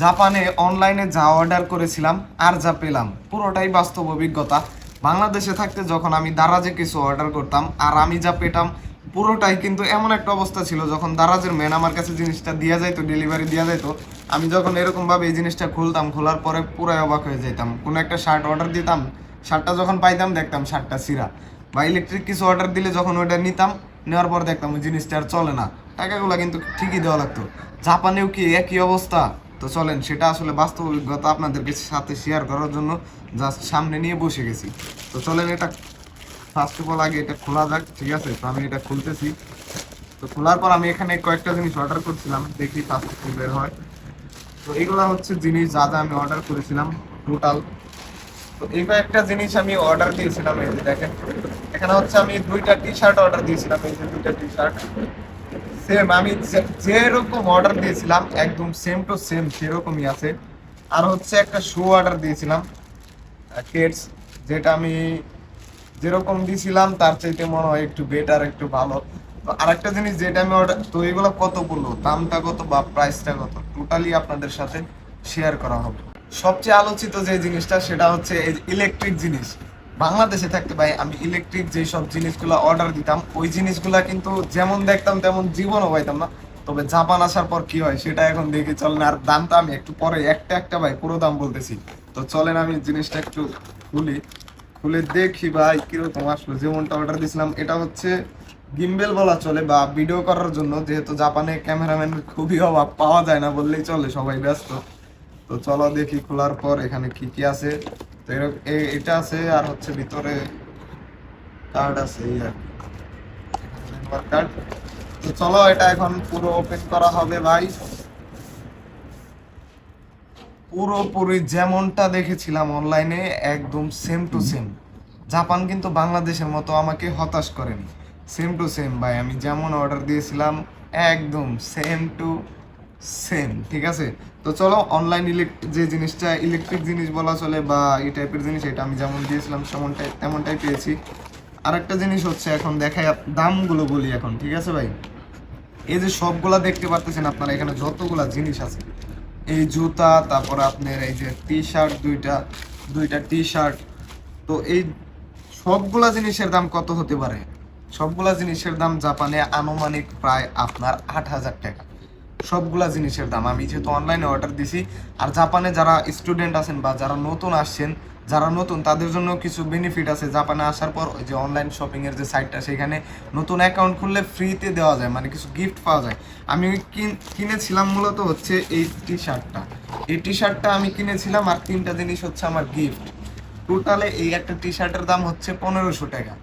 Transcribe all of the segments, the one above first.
জাপানে অনলাইনে যা অর্ডার করেছিলাম আর যা পেলাম, পুরোটাই বাস্তব অভিজ্ঞতা। বাংলাদেশে থাকতে যখন আমি দারাজে কিছু অর্ডার করতাম আর আমি যা পেতাম, পুরোটাই কিন্তু এমন একটা অবস্থা ছিল যখন দারাজের ম্যান আমার কাছে জিনিসটা দেওয়া যাইতো ডেলিভারি দেওয়া যাইতো। আমি যখন এরকমভাবে এই জিনিসটা খুলতাম, খোলার পরে পুরাই অবাক হয়ে যেতাম কোনো একটা শার্ট অর্ডার দিতাম শার্টটা যখন পাইতাম, দেখতাম শার্টটা সিরা। বা ইলেকট্রিক কিছু অর্ডার দিলে যখন ওটা নিতাম, নেওয়ার পর দেখতাম ওই জিনিসটা আর চলে না। টাকাগুলো কিন্তু ঠিকই দেওয়া লাগতো। জাপানেও কি একই অবস্থা? তো চলেন, সেটা আসলে বাস্তব অভিজ্ঞতা আপনাদেরকে সাথে শেয়ার করার জন্য জাস্ট সামনে নিয়ে বসে গেছি। তো চলেন, এটা ফার্স্ট অফ অল আগে এটা খোলা যাক, ঠিক আছে? তো আমি এটা খুলতেছি। তো খোলার পর আমি এখানে কয়েকটা জিনিস অর্ডার করছিলাম, দেখি ফার্স্ট বের হয়। তো এগুলো হচ্ছে জিনিস যা যা আমি অর্ডার করেছিলাম টোটাল তো এই কয়েকটা জিনিস আমি অর্ডার দিয়েছিলাম, এই যে দেখেন। এখানে হচ্ছে আমি দুইটা টি শার্ট অর্ডার দিয়েছিলাম, এই যে দুইটা টি শার্ট সেম আমি যেরকম অর্ডার দিয়েছিলাম, একদম সেম টু সেম সেরকমই আছে। আর হচ্ছে একটা শু অর্ডার দিয়েছিলাম কেটস যেটা আমি যেরকম দিয়েছিলাম তার চাইতে মনে হয় একটু বেটার একটু ভালো। তো আরেকটা জিনিস, যেটা আমি অর্ডার তো এগুলো কত পড়ল? দামটা কত বা প্রাইসটা কত? টোটালি আপনাদের সাথে শেয়ার করা হবে। সবচেয়ে আলোচিত যে জিনিসটা, সেটা হচ্ছে ইলেকট্রিক জিনিস। বাংলাদেশে থাকতে ভাই, আমি ইলেকট্রিক যে সব জিনিসগুলো অর্ডার দিতাম, ওই জিনিসগুলা কিন্তু যেমন দেখতাম তেমন জীবনও পাইতাম না। তবে জাপান আসার পর কি হয়, সেটা এখন দেখি, চলেন আর দামটা আমি একটু পরে, একটা একটা ভাই, পুরো দাম বলতেছি। তো চলেন আমি জিনিসটা একটু খুলি, খুলে দেখি ভাই, কীরকম আসলো। যেমনটা অর্ডার দিয়েছিলাম এটা হচ্ছে গিম্বেল বলা চলে বা ভিডিও করার জন্য, যেহেতু জাপানে ক্যামেরাম্যান খুবই অভাব, পাওয়া যায় না বললেই চলে, সবাই ব্যস্ত। তো চলো দেখি, খোলার পর এখানে কি কি আছে। এটা আছে আর হচ্ছে ভিতরে কার্ড আছে চলো, এটা এখন পুরো ওপেন করা হবে, ভাই। পুরোপুরি যেমনটা দেখেছিলাম অনলাইনে একদম সেম টু সেম জাপান কিন্তু বাংলাদেশের মতো আমাকে হতাশ করেনি। সেম টু সেম ভাই। আমি যেমন অর্ডার দিয়েছিলাম, একদম সেম টু সেম ঠিক আছে? তো চলো অনলাইন যে জিনিসটা ইলেকট্রিক জিনিস বলা চলে বা এই টাইপের জিনিস, এটা আমি যেমন দিয়েছিলাম, সেমনটাই, তেমনটাই পেয়েছি। আরেকটা জিনিস হচ্ছে, এখন দেখাই দামগুলো বলি এখন, ঠিক আছে ভাই? এই যে সবগুলা দেখতে পারতেছেন আপনারা, এখানে যতগুলা জিনিস আছে। এই জুতা, তারপর আপনার এই যে টি শার্ট দুইটা দুইটা টি শার্ট তো এই সবগুলা জিনিসের দাম কত হতে পারে? সবগুলা জিনিসের দাম জাপানে আনুমানিক প্রায় আপনার আট হাজার টাকা। সবগুলা জিনিসের দাম। আমি যেহেতু অনলাইনে অর্ডার দিছি, আর জাপানে যারা স্টুডেন্ট আছেন বা যারা নতুন আসছেন, যারা নতুন, তাদের জন্য কিছু বেনিফিট আছে। জাপানে আসার পর ওই যে অনলাইন শপিং এর যে সাইটটা সেখানে নতুন অ্যাকাউন্ট খুললে ফ্রিতে দেওয়া যায় মানে কিছু গিফট পাওয়া যায়। আমি কিন- কিনেছিলাম মূলত হচ্ছে এই টি শার্টটা এই টি শার্টটা আমি কিনেছিলাম, আর তিনটা জিনিস হচ্ছে আমার গিফট টোটালে এই একটা টি শার্টের দাম হচ্ছে পনেরোশো টাকা।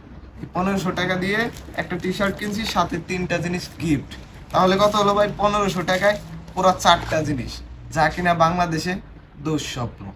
পনেরোশো টাকা দিয়ে একটা টি শার্ট কিনছি, সাথে তিনটা জিনিস গিফট তাহলে কত হলো ভাই? পনেরোশো টাকায় পুরো চারটা জিনিস। যা কিনা বাংলাদেশে দুঃস্বপ্ন।